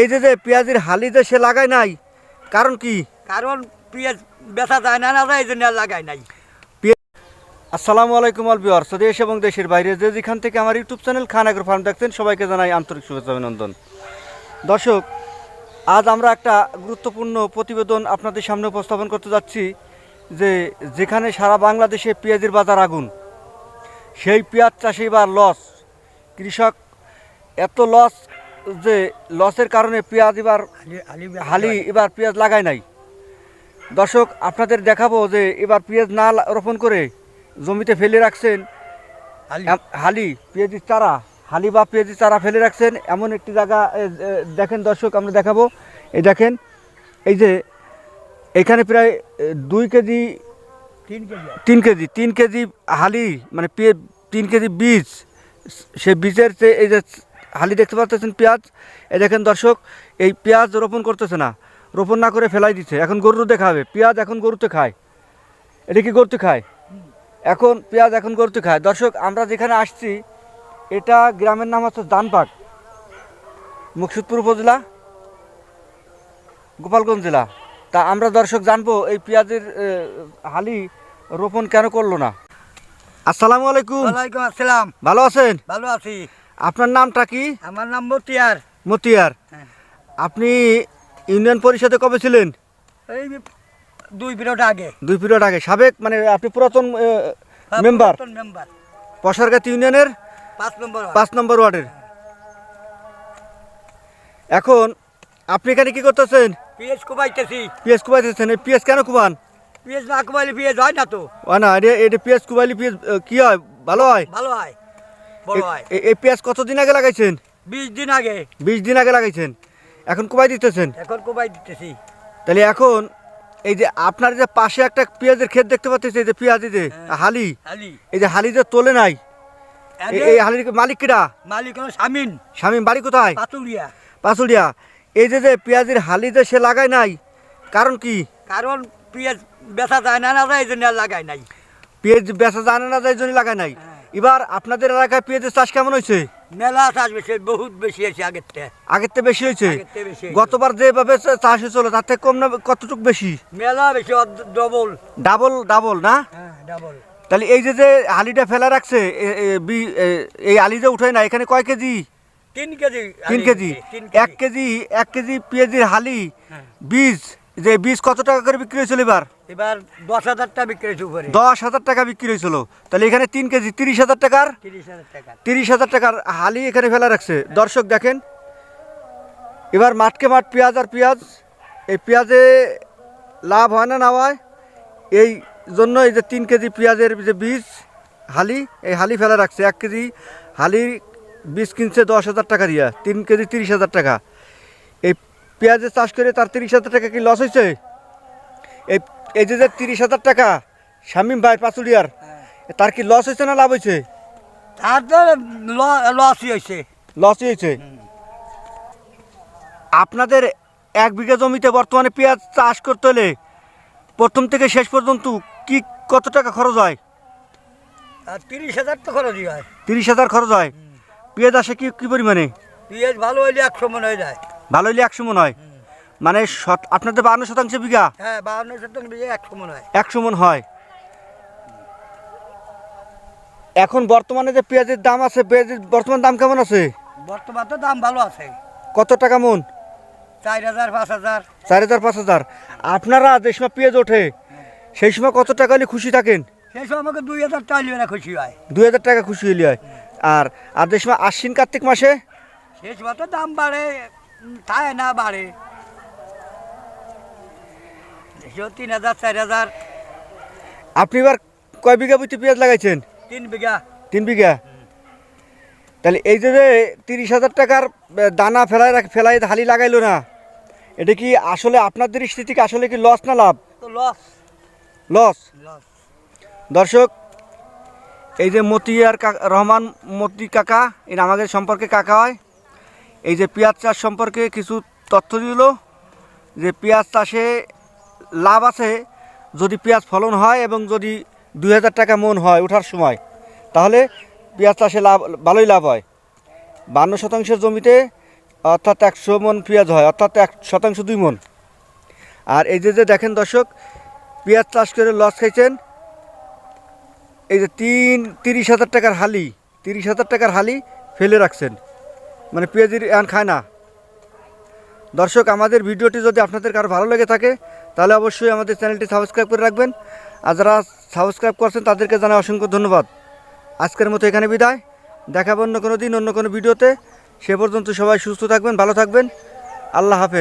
এই যে যে পেঁয়াজের হালি যে সে লাগায় নাই কারণ কি? কারণ পেঁয়াজ বেচা যায় না না এই জন্য লাগাই নাই। আসসালামু আলাইকুম আল বিহার দেশ এবং দেশের বাইরে যে যেখান থেকে আমার YouTube channel Khan agro farm দেখছেন সবাইকে জানাই আন্তরিক শুভেচ্ছা অভিনন্দন। দর্শক আজ আমরা একটা গুরুত্বপূর্ণ প্রতিবেদন আপনাদের সামনে উপস্থাপন করতে যাচ্ছি যে যেখানে সারা বাংলাদেশে পেঁয়াজের বাজার আগুন। সেই পেঁয়াজ চাষে এবার লস কৃষক এত লস যে লসের কারণে পেঁয়াজ এবার হালি-। এবার পেঁয়াজ লাগায় নাই। দর্শক আপনাদের দেখাবো যে এবার পেঁয়াজ না রোপণ করে জমিতে ফেলে রাখছেন হালি। পেঁয়াজির চারা। হালি বা পেঁয়াজির চারা ফেলে রাখছেন এমন একটি জায়গা দেখেন দর্শক আমরা দেখাবো। এই দেখেন এই যে এখানে প্রায় দুই কেজি তিন কেজি। তিন কেজি তিন কেজি হালি মানে তিন কেজি বীজ। সে বীজের যে এই যে হালি দেখতে পাচ্ছেন পেঁয়াজ। এই দেখেন দর্শক এই পেঁয়াজ রোপণ করতেছে না। রোপণ না করে ফেলাই দিচ্ছে এখন গরু দেখাবে পেঁয়াজ এখন গরুতে খায়। এটা কি গরুতে খায়? এখন পেঁয়াজ এখন গরুতে খায়। দর্শক আমরা যেখানে আসছি এটা গ্রামের নাম হচ্ছে দানপাট মুকসুদপুর উপজেলা গোপালগঞ্জ জেলা। তা আমরা দর্শক জানব এই পেঁয়াজের হালি রোপণ কেন করল না? আসসালামু আলাইকুম। ওয়ালাইকুম আসসালাম। ভালো আছেন? ভালো আছি। আপনার নামটা কি? আমার নাম মতিয়ার। মতিয়ার। হ্যাঁ। আপনি ইউনিয়ন পরিষদে কবে ছিলেন? এই দুই পিরিয়ড আগে। দুই পিরিয়ড আগে। সাবেক মানে আপনি পুরাতন মেম্বার মেম্বার পশারগাতি ইউনিয়নের পাঁচ নম্বর পাঁচ নম্বর ওয়ার্ডের। এখন আপনি এখানে কি করতেছেন? পেঁয়াজ কুবাইতেছি। পিএস কুবাইতেছেন। এই পিএস কেন কুবান? না কুবাইলে হয় না তো। ও না এটা এটা পিএস কুবাইলি পিএস কি হয়? ভালো হয়? ভালো হয়। বড় হয়। এই পেঁয়াজ কতদিন আগে লাগাইছেন? বিশ দিন আগে। বিশ দিন আগে লাগাইছেন। এখন কুবাই দিতেছেন? এখন কুবাই দিতেছি। তাহলে এখন এই যে আপনার যে পাশে একটা পেঁয়াজের ক্ষেত দেখতে পাচ্ছেন এই যে পেঁয়াজ যে হ্যাঁ। হালি। এই যে হালি যে তোলে নাই এই হালির মালিক কিরা মালিক হলো সামিন স্বামী বাড়ি কোথায়? পাতুলিয়া। এই যে যে পেঁয়াজের হালি যে সে লাগায় নাই কারণ কি? কারণ পেঁয়াজ বেচা যায় না না যায় এই জন্য লাগাই নাই। পেঁয়াজ বেচা জানে না যাই জন্য লাগায় নাই। হ্যাঁ। এবার আপনাদের এলাকায় পেঁয়াজের চাষ কেমন হয়েছে? মেলা চাষ বেশি বহুত বেশি আছে আগের থেকে আগের থেকে বেশি হয়েছে। হয়েছে। গতবার যেভাবে চাষ হয়েছিল তার থেকে কম না কতটুকু বেশি? মেলা বেশি ডবল। ডাবল ডাবল না? হ্যাঁ ডাবল। তাহলে এই যে যে হালিটা ফেলা রাখছে এই আলি যে উঠায় না এখানে কয় কেজি? তিন কেজি তিন কেজি। এক কেজি এক কেজি পেঁয়াজের হালি হ্যাঁ। বীজ। যে বীজ কত টাকা করে বিক্রি হয়েছিল এবার? এবার দশ হাজারটা বিক্রি হয়েছে উপরে। দশ হাজার টাকা বিক্রি হয়েছিল। তাহলে এখানে তিন কেজি তিরিশ হাজার টাকার তিরিশ হাজার টাকা তিরিশ হাজার টাকার হালি এখানে ফেলা রাখছে। দর্শক দেখেন এবার মাঠকে মাঠ পেঁয়াজ আর পেঁয়াজ এই পেঁয়াজে লাভ হয় না না হয় এই জন্য এই যে তিন কেজি পেঁয়াজের যে বীজ হালি এই হালি ফেলা রাখছে। এক কেজি হালির বীজ কিনছে দশ হাজার টাকা দিয়া তিন কেজি তিরিশ হাজার টাকা। এই পেঁয়াজের চাষ করে তার তিরিশ হাজার টাকা কি লস হয়েছে? এই এই যে যে তিরিশ হাজার টাকা শামিম ভাই পাচুলিয়ার তার কি লস হয়েছে না লাভ হয়েছে? তার তো লসই হয়েছে। লসই হয়েছে? আপনাদের এক বিঘা জমিতে বর্তমানে পেঁয়াজ চাষ করতে হলে প্রথম থেকে শেষ পর্যন্ত কি কত টাকা খরচ হয়? আর তিরিশ হাজার তো খরচই হয়। তিরিশ হাজার খরচ হয়। পেঁয়াজ আসে কি কি পরিমাণে? পেঁয়াজ ভালো হইলে একশো মন হয়ে যায়। ভালো হইলে একশো মন হয়। মানে শত- আপনাদের বান্ন শতাংশ বিঘা? হ্যাঁ বাহান্ন শতাংশ একশো মন হয়। একশো মন হয়। এখন বর্তমানে যে পেঁয়াজের দাম আছে পেঁয়াজের বর্তমান দাম কেমন আছে? বর্তমান তো দাম ভালো আছে। কত টাকা মন? চার হাজার পাঁচ হাজার। চার হাজার পাঁচ হাজার। আপনারা যে সময় পেঁয়াজ ওঠে সেই সময় কত টাকা হলে খুশি থাকেন? সেই সময় আমাকে দুই হাজার চাইলে না খুশি হয়। দুই হাজার টাকা খুশি হইলে হয়। আর আর যে সময় আশ্বিন কার্তিক মাসে? সেই সময় তো দাম বাড়ে তাই না বাড়ে। তিন হাজার চার হাজার। আপনি এবার কয় বিঘা বুঝতে পেঁয়াজ লাগাইছেন? তিন বিঘা। তিন বিঘা? তাহলে এই যে যে তিরিশ হাজার টাকার দানা ফেলাই রাখ- ফেলাই হালি লাগাইলো না এটা কি আসলে আপনার দৃষ্টি থেকে আসলে কি লস না লাভ? লস লস লস দর্শক এই যে মতিয়ার কাকা রহমান মতি কাকা এটা আমাদের সম্পর্কে কাকা হয়। এই যে পেঁয়াজ চাষ সম্পর্কে কিছু তথ্য দিল যে পেঁয়াজ চাষে লাভ আছে যদি পেঁয়াজ ফলন হয় এবং যদি দুই হাজার টাকা মন হয় ওঠার সময়, তাহলে পেঁয়াজ চাষে লাভ, ভালোই লাভ হয়। বান্ন শতাংশের জমিতে অর্থাৎ একশো মন পেঁয়াজ হয়, অর্থাৎ এক শতাংশ দুই মন। আর এই যে যে দেখেন দর্শক, পেঁয়াজ চাষ করে লস খাইছেন, এই যে তিন, তিরিশ হাজার টাকার হালি, তিরিশ হাজার টাকার হালি ফেলে রাখছেন। মানে পেঁয়াজের এখন খায় না। দর্শক, আমাদের ভিডিওটি যদি আপনাদের কারও ভালো লেগে থাকে, তাহলে অবশ্যই আমাদের চ্যানেলটি সাবস্ক্রাইব করে রাখবেন। আর যারা সাবস্ক্রাইব করছেন, তাদেরকে জানাই অসংখ্য ধন্যবাদ। আজকের মতো এখানে বিদায়। দেখাবো অন্য কোনো দিন, অন্য কোনো ভিডিওতে। সে পর্যন্ত সবাই সুস্থ থাকবেন, ভালো থাকবেন। আল্লাহ হাফেজ।